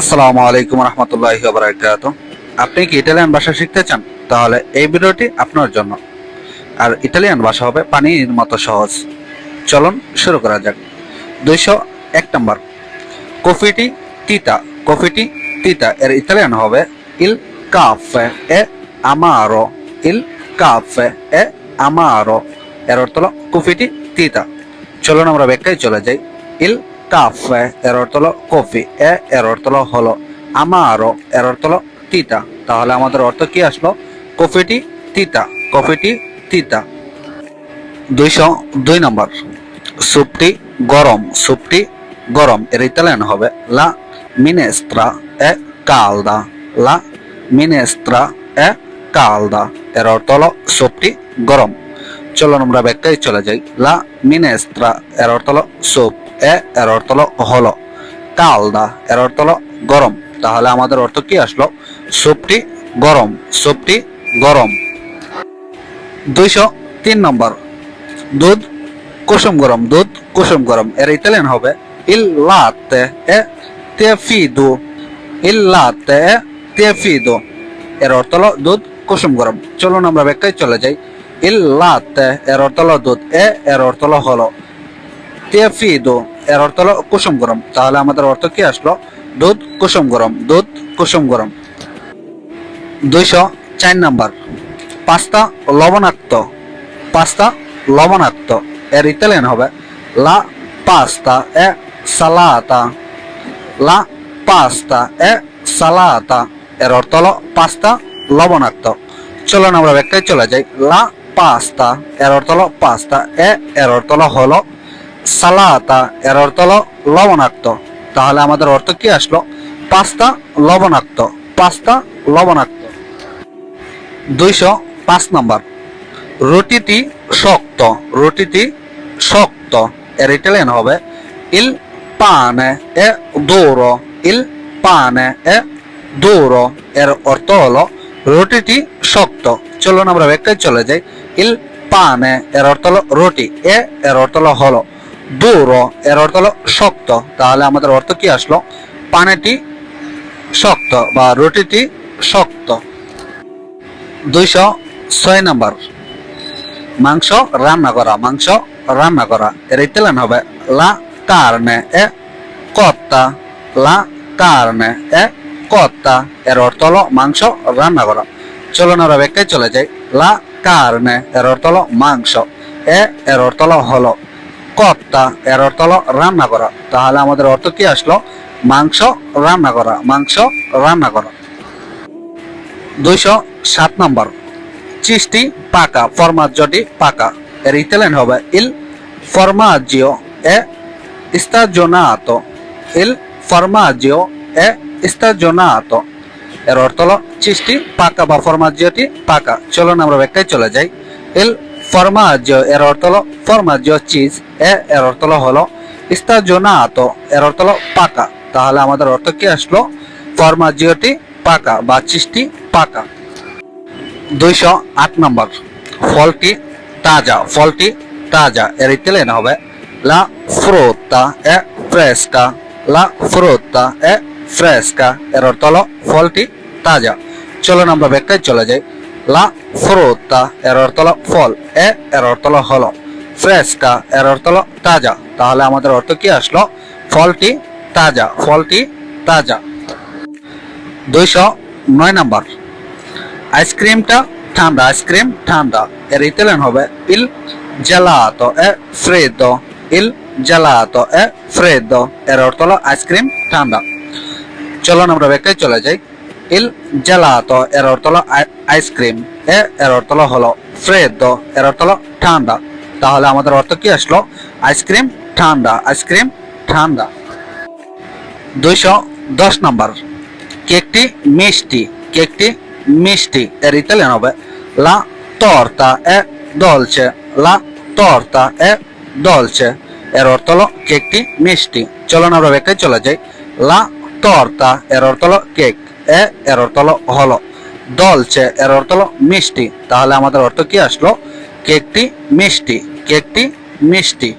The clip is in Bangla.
আসসালামু আলাইকুম রহমতুল্লাহ বারাকাত আপনি কি ইটালিয়ান ভাষা শিখতে চান? তাহলে এই ভিডিওটি আপনার জন্য। আর ইটালিয়ান ভাষা হবে পানির মতো সহজ। চলুন শুরু করা যাক। দুইশো এক নম্বর। কফিটি তিতা। কফিটি তিতা। এর ইটালিয়ান হবে ইল কাফে এ আমারো। ইল কাফে এ আমারো। এর অর্থ হলো কফিটি তিতা। চলুন আমরা ব্যাখ্যায় চলে যাই। ইল কাফে এর অর্থ হলো কফি এ এর অর্থ হলো আমারও এর অর্থ হলো তিতা তাহলে আমাদের অর্থ কি আসলো? কফিটি তিতা কফিটি তিতা দুইশো দুই নম্বর। সুপটি গরম সুপটি গরম এর ইতালিয়ান হবে লা মিনেস্ত্রা এ কালদা লা মিনেস্ত্রা এ কালদা এর অর্থ হলো সুপটি গরম চলুন আমরা ব্যাখ্যায় চলে যাই। লা মিনেস্ত্রা এর অর্থ হলো সুপ এ, এর অর্থ হলো হলো। কালদা এর অর্থ হলো গরম। তাহলে আমাদের অর্থ কি আসলো? সুপটি গরম সুপটি গরম। দুইশো তিন নম্বর। দুধ কুসুম গরম, দুধ কুসুম গরম। এর ইতালিয়ান হবে ইল লাতে এ তেফিদু। ইল লাতে এ তেফিদু। এর অর্থ হলো দুধ কুসুম গরম। চলুন আমরা ব্যাখ্যায় চলে যাই। ইল লাতে, এর অর্থ হলো দুধ। এ, এর অর্থ হলো হলো। তেফিদু এর অর্থ হলো কুসুম গরম। তাহলে আমাদের অর্থ কি আসলো? দুধ কুসুম গরম, দুধ কুসুম গরম। দুইশো চার নাম্বার। পাস্তা লবণাক্ত পাস্তা লবণাক্ত, এর ইতালিয়ান হবে লা পাস্তা এ সালাতা। লা পাস্তা এ সালাতা, এর অর্থ হলো পাস্তা লবণাক্ত। চলুন আমরা ব্যাখ্যায় চলে যাই। লা পাস্তা, এর অর্থ হলো পাস্তা, এ, এর অর্থ হলো সালাতা, এর অর্থ হলো লবণাক্ত। তাহলে আমাদের অর্থ কি আসলো? পাস্তা লবণাক্ত পাস্তা লবণাক্ত। দুইশো পাঁচ নম্বর। রুটিটি শক্ত রুটিটি শক্ত। এর ইটালিয়ান হবে, ইল পানে এ দৌড়ো, ইল পানে এ দৌড়ো। এর অর্থ হলো, রুটিটি শক্ত। চলুন আমরা ব্যাখ্যায় চলে যাই। ইল পানে এর অর্থ হলো রুটি। এ এর অর্থ হলো হলো। দৌড়ো এর অর্থ হলো শক্ত। তাহলে আমাদের অর্থ কি আসলো? পানিটি শক্ত বা রুটিটি শক্ত। দুইশো ছয় নাম্বার। মাংস রান্না করা, মাংস রান্না করা। এর ইতালিয়ান হবে লা কারনে এ কত্তা। লা কারনে এ কত্তা। এর অর্থ হলো মাংস রান্না করা। চলুন আমরা ব্যাখ্যায় চলে যাই। লা কারনে, এর অর্থ হলো মাংস। এ, এর অর্থ হলো হলো। কত্তা এর অর্থ হলো রান্না করা। তাহলে আমাদের অর্থ কি আসলো? মাংস রান্না করা, মাংস রান্না করা। দুইশো সাত নম্বর। চিস্টি পাকা ফরমাজ্যটি পাকা। এর ইতালিয়ান হবে ইল ফরমাজিও এ stagionato il formaggio è stagionato এর অর্থ হলো চিস্টি পাকা বা ফরমাজিওটি পাকা। চলুন আমরা ব্যাখ্যায় চলে যাই। ইল ফরমাজিও এর অর্থ হলো ফরমাজিও চিজ এ এর অর্থ হলো stagionato এর অর্থ পাকা তাহলে আমাদের অর্থ কি আসলো? ফরমাজিওটি পাকা বা চিস্টি পাকা। দুইশো আট নম্বর। ফলটি তাজা। ফলটি তাজা। এর ইতালিয়ান হবে লা frutta è fresca লা frutta è fresca এর অর্থ হলো ফলটি তাজা। চলুন আমরা ব্যাখ্যায় চলে যাই। লা frutta এর অর্থ হলো ফল। এ, এর অর্থ হলো হলো। ফ্রেস্কা এর অর্থ হলো তাজা। তাহলে আমাদের অর্থ কি আসলো? ফলটি তাজা ফলটি তাজা। দুইশো নয় নাম্বার। আইসক্রিমটা ঠান্ডা, আইসক্রিম ঠান্ডা। এর ইতালিয়ান হবে ইল gelato è freddo il gelato è freddo এর অর্থ হলো আইসক্রিম ঠান্ডা। চলুন আমরা ব্যাখ্যায় চলে যাই। ইল gelato এর অর্থ আইসক্রিম, এ এর অর্থ হলো freddo এর অর্থ ঠান্ডা। তাহলে আমাদের অর্থ কি আসলো? আইসক্রিম ঠান্ডা আইসক্রিম ঠান্ডা। দুইশো দশ নম্বর। কেকটি মিষ্টি কেকটি মিষ্টি, এর ইতালিয়ান হবে লা torta è dolce লা torta è dolce এর অর্থ কেকটি মিষ্টি। চলুন আমরা ব্যাখ্যায় চলে যাই। লা torta এর অর্থ কেক। এ এর অর্থ হলো। দল চে এর অর্থ হলো মিষ্টি। তাহলে আমাদের অর্থ কি আসলো? কেকটি মিষ্টি। কেকটি মিষ্টি।